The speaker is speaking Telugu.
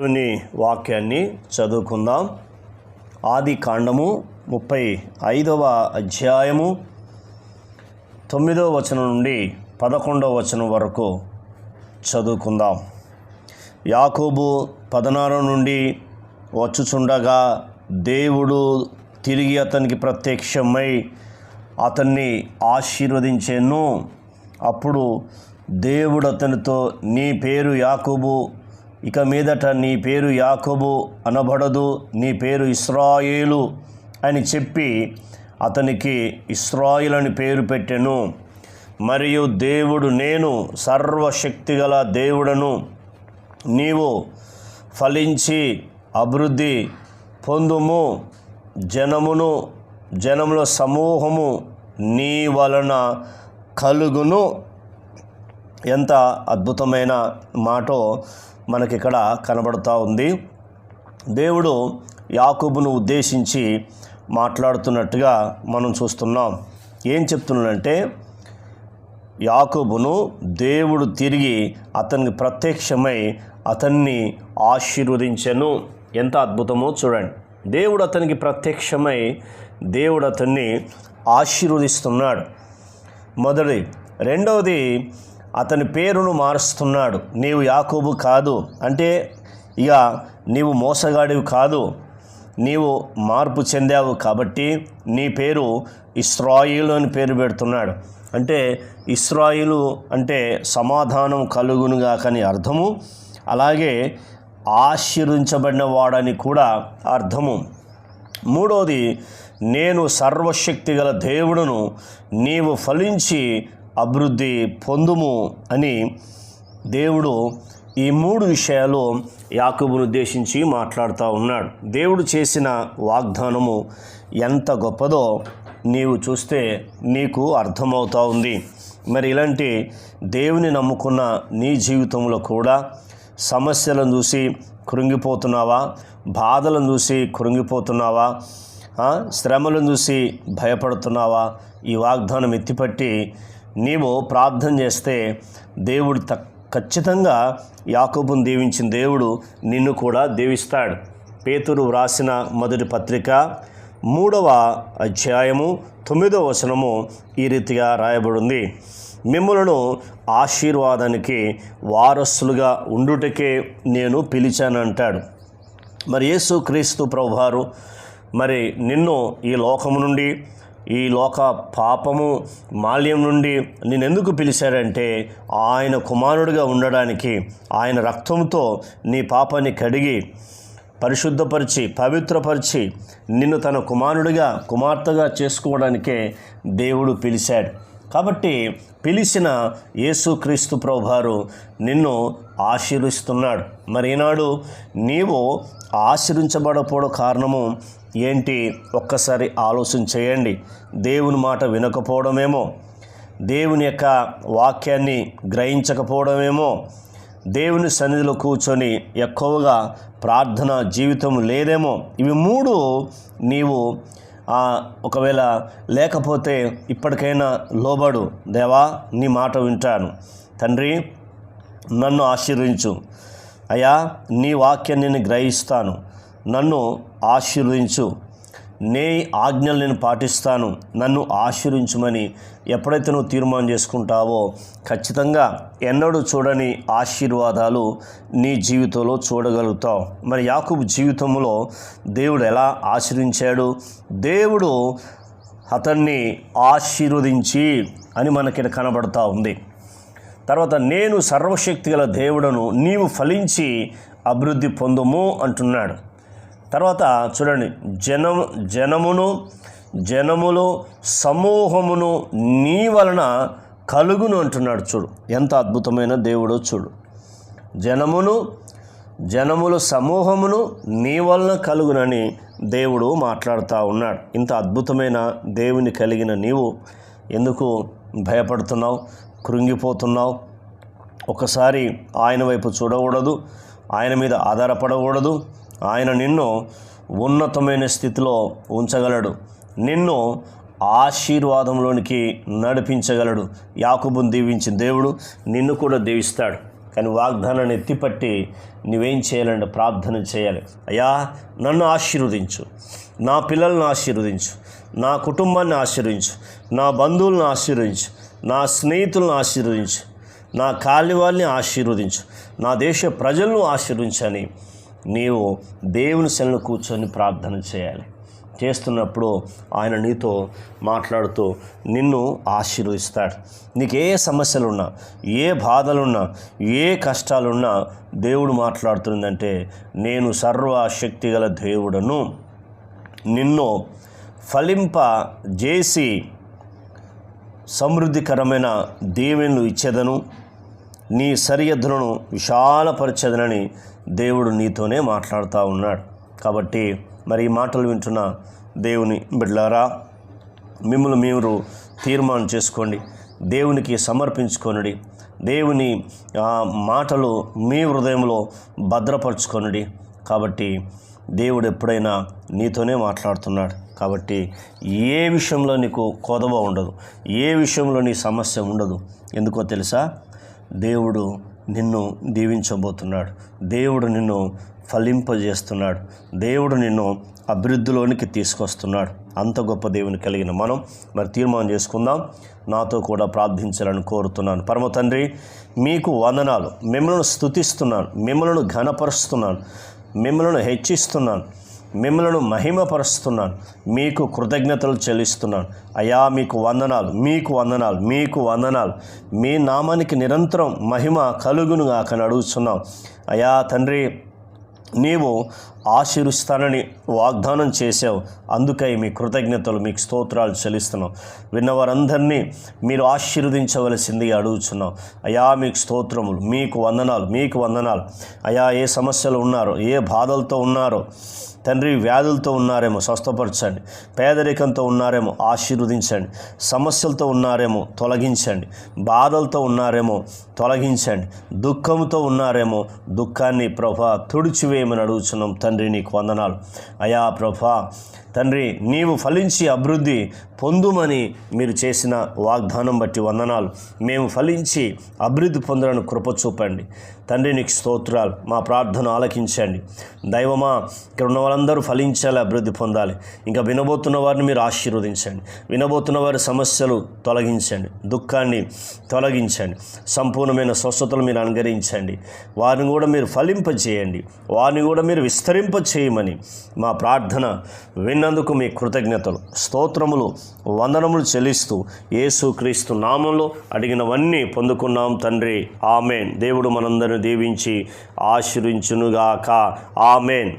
దేవుని వాక్యాన్ని చదువుకుందాం. ఆది కాండము ముప్పై ఐదవ అధ్యాయము తొమ్మిదవ వచనం నుండి పదకొండవ వచనం వరకు చదువుకుందాం. యాకోబు పదనారు నుండి వచ్చుచుండగా దేవుడు తిరిగి అతనికి ప్రత్యక్షమై అతన్ని ఆశీర్వదించాను. అప్పుడు దేవుడు అతనితో నీ పేరు యాకోబు ఇక మీదట నీ పేరు యాకోబు అనబడదు నీ పేరు ఇస్రాయేలు అని చెప్పి అతనికి ఇస్రాయిల్ అని పేరు పెట్టెను. మరియు దేవుడు నేను సర్వశక్తిగల దేవుడను నీవు ఫలించి అభివృద్ధి పొందుము. జనమును జనముల సమూహము నీ వలన కలుగును. ఎంత అద్భుతమైన మాటో మనకి ఇక్కడ కనబడుతూ ఉంది. దేవుడు యాకూబును ఉద్దేశించి మాట్లాడుతున్నట్టుగా మనం చూస్తున్నాం. ఏం చెప్తున్నాడంటే యాకూబును దేవుడు తిరిగి అతనికి ప్రత్యక్షమై అతన్ని ఆశీర్వదించెను. ఎంత అద్భుతమో చూడండి. దేవుడు అతనికి ప్రత్యక్షమై దేవుడు అతన్ని ఆశీర్వదిస్తున్నాడు. మొదటి రెండవది అతని పేరును మారుస్తున్నాడు. నీవు యాకోబు కాదు. అంటే ఇక నీవు మోసగాడివి కాదు. నీవు మార్పు చెందావు కాబట్టి నీ పేరు ఇస్రాయిలు అని పేరు పెడుతున్నాడు. అంటే ఇస్రాయిలు అంటే సమాధానం కలుగునుగా కానీ అర్థము. అలాగే ఆశీర్వించబడిన వాడని కూడా అర్థము. మూడవది నేను సర్వశక్తి గల దేవుడును నీవు ఫలించి అభివృద్ధి పొందుము అని దేవుడు ఈ మూడు విషయాలు యాకబును ఉద్దేశించి మాట్లాడుతూ ఉన్నాడు. దేవుడు చేసిన వాగ్దానము ఎంత గొప్పదో నీవు చూస్తే నీకు అర్థమవుతూ ఉంది. మరి ఇలాంటి దేవుని నమ్ముకున్న నీ జీవితంలో కూడా సమస్యలను చూసి కృంగిపోతున్నావా? బాధలను చూసి కృంగిపోతున్నావా? శ్రమలను చూసి భయపడుతున్నావా? ఈ వాగ్దానం ఎత్తిపట్టి నీవు ప్రార్థన చేస్తే దేవుడు త ఖచ్చితంగా యాకోబును దీవించిన దేవుడు నిన్ను కూడా దీవిస్తాడు. పేతురు వ్రాసిన మొదటి పత్రిక మూడవ అధ్యాయము తొమ్మిదవ వచనము ఈ రీతిగా రాయబడింది. మిమ్మలను ఆశీర్వాదానికి వారసులుగా ఉండుటకే నేను పిలిచాను అంటాడు మరి యేసు క్రీస్తు ప్రభువారు మరి నిన్ను ఈ లోకము నుండి ఈ లోక పాపము మాల్యం నుండి నేనెందుకు పిలిచారంటే పిలిచాడంటే ఆయన కుమారుడిగా ఉండడానికి ఆయన రక్తంతో నీ పాపాన్ని కడిగి పరిశుద్ధపరిచి పవిత్రపరిచి నిన్ను తన కుమారుడిగా కుమార్తెగా చేసుకోవడానికే దేవుడు పిలిచాడు. కాబట్టి పిలిచిన యేసుక్రీస్తు ప్రభువారు నిన్ను ఆశీర్విస్తున్నాడు మరి ఈనాడు నీవు ఆశీర్వించబడపోవడం కారణము ఏంటి? ఒక్కసారి ఆలోచన చేయండి. దేవుని మాట వినకపోవడమేమో దేవుని యొక్క వాక్యాన్ని గ్రహించకపోవడమేమో దేవుని సన్నిధిలో కూర్చొని ఎక్కువగా ప్రార్థన జీవితం లేదేమో ఇవి మూడు నీవు ఒకవేళ లేకపోతే ఇప్పటికైనా లోబడు దేవా నీ మాట వింటాను. తండ్రి నన్ను ఆశీర్వించు అయ్యా నీ వాక్యం నేను గ్రహిస్తాను. నన్ను ఆశీర్వదించు. నే ఆజ్ఞలు నేను పాటిస్తాను నన్ను ఆశీర్వించమని ఎప్పుడైతే నువ్వు తీర్మానం చేసుకుంటావో ఖచ్చితంగా ఎన్నడూ చూడని ఆశీర్వాదాలు నీ జీవితంలో చూడగలుగుతావు. మరి యాకూబ్ జీవితంలో దేవుడు ఎలా ఆశీర్వించాడు? దేవుడు అతన్ని ఆశీర్వదించి అని మనకి కనబడతా ఉంది. తర్వాత నేను సర్వశక్తి గల దేవుడను నీవు ఫలించి అభివృద్ధి పొందుము అంటున్నాడు. తర్వాత చూడండి జనం జనమును జనములు సమూహమును నీ వలన కలుగును అంటున్నాడు చూడు. ఎంత అద్భుతమైన దేవుడో చూడు. జనమును జనములు సమూహమును నీ వలన కలుగునని దేవుడు మాట్లాడుతూ ఉన్నాడు. ఇంత అద్భుతమైన దేవుని కలిగిన నీవు ఎందుకు భయపడుతున్నావు కృంగిపోతున్నావు? ఒకసారి ఆయన వైపు చూడకూడదు ఆయన మీద ఆధారపడకూడదు ఆయన నిన్ను ఉన్నతమైన స్థితిలో ఉంచగలడు. నిన్ను ఆశీర్వాదంలోనికి నడిపించగలడు. యాకుబుని దీవించిన దేవుడు నిన్ను కూడా దీవిస్తాడు. కానీ వాగ్దానాన్ని ఎత్తిపట్టి నువ్వేం చేయాలంటే ప్రార్థన చేయాలి. అయ్యా నన్ను ఆశీర్వదించు. నా పిల్లలను ఆశీర్వదించు. నా కుటుంబాన్ని ఆశీర్వించు నా బంధువులను ఆశీర్వదించు. నా స్నేహితులను ఆశీర్వదించు. నా కాలి వాళ్ళని ఆశీర్వదించు. నా దేశ ప్రజలను ఆశీర్వించని నీవు దేవుని శరణు కూర్చొని ప్రార్థన చేయాలి. చేస్తున్నప్పుడు ఆయన నీతో మాట్లాడుతూ నిన్ను ఆశీర్వదిస్తాడు. నీకు ఏ సమస్యలున్నా ఏ బాధలున్నా ఏ కష్టాలున్నా దేవుడు మాట్లాడుతుందంటే నేను సర్వశక్తి గల దేవుడను. నిన్ను ఫలింప చేసి సమృద్ధికరమైన దీవెనలు ఇచ్చేదను. నీ సరిహద్దులను విశాలపరచదనని దేవుడు నీతోనే మాట్లాడుతూ ఉన్నాడు. కాబట్టి మరి ఈ మాటలు వింటున్న దేవుని బిడ్లారా మిమ్మల్ని మీరు తీర్మానం చేసుకోండి దేవునికి సమర్పించుకొనుడి దేవుని ఆ, మాటలు మీ హృదయంలో భద్రపరచుకొనుడి. కాబట్టి దేవుడు ఎప్పుడైనా నీతోనే మాట్లాడుతున్నాడు. కాబట్టి ఏ విషయంలో నీకు కొదవ ఉండదు ఏ విషయంలో నీ సమస్య ఉండదు. ఎందుకో తెలుసా? దేవుడు నిన్ను దీవించబోతున్నాడు. దేవుడు నిన్ను ఫలింపజేస్తున్నాడు. దేవుడు నిన్ను అభివృద్ధిలోనికి తీసుకొస్తున్నాడు. అంత గొప్ప దేవుని కలిగిన మనం మరి తీర్మానం చేసుకుందాం. నాతో కూడా ప్రార్థించాలని కోరుతున్నాను. పరమ తండ్రి మీకు వందనాలు. మిమ్మల్ని స్తుతిస్తున్నాను. మిమ్మల్ని ఘనపరుస్తున్నాను. మిమ్మల్ని హెచ్చిస్తున్నాను. మిమ్మలను మహిమపరుస్తున్నాను. మీకు కృతజ్ఞతలు చెల్లిస్తున్నాను. అయా మీకు వందనాలు మీకు వందనాలు మీకు వందనాలు. మీ నామానికి నిరంతరం మహిమ కలుగును గాకని అడుగుతున్నాం అయా తండ్రి నీవు ఆశీరుస్తానని వాగ్దానం చేసావు అందుకై మీ కృతజ్ఞతలు మీకు స్తోత్రాలు చెల్లిస్తున్నాం. విన్నవారందరినీ మీరు ఆశీర్వదించవలసిందిగా అడుగుతున్నాం అయా మీకు స్తోత్రములు మీకు వందనాలు మీకు వందనాలు. అయా ఏ సమస్యలు ఉన్నారో ఏ బాధలతో ఉన్నారో తండ్రి వ్యాధులతో ఉన్నారేమో స్వస్థపరచండి. పేదరికంతో ఉన్నారేమో ఆశీర్వదించండి. సమస్యలతో ఉన్నారేమో తొలగించండి. బాధలతో ఉన్నారేమో తొలగించండి. దుఃఖంతో ఉన్నారేమో దుఃఖాన్ని ప్రభా తుడిచివేయమని అడుగుతున్నాం తండ్రి. తండ్రి నీకు వందనాలు. అయా ప్రభా తండ్రి నీవు ఫలించి అభివృద్ధి పొందుమని మీరు చేసిన వాగ్దానం బట్టి వందనాలు. మేము ఫలించి అభివృద్ధి పొందడానికి కృప చూపండి. తండ్రి నీకు స్తోత్రాలు. మా ప్రార్థన ఆలకించండి. దైవమా ఇక్కడ ఉన్న వాళ్ళందరూ ఫలించాలి అభివృద్ధి పొందాలి. ఇంకా వినబోతున్న వారిని మీరు ఆశీర్వదించండి. వినబోతున్న వారి సమస్యలు తొలగించండి. దుఃఖాన్ని తొలగించండి. సంపూర్ణమైన స్వస్థతలు మీరు అనుగరించండి వారిని కూడా మీరు ఫలింపచేయండి వారిని కూడా మీరు విస్తరింప చేయమని మా ప్రార్థన విన్నందుకు మీ కృతజ్ఞతలు. స్తోత్రములు వందనములు చెల్లిస్తూ ఏసుక్రీస్తు నామంలో అడిగినవన్నీ పొందుకున్నాం తండ్రి. ఆమెన్. దేవుడు మనందరిని దీవించి ఆశీర్వించునుగాక. ఆమెన్.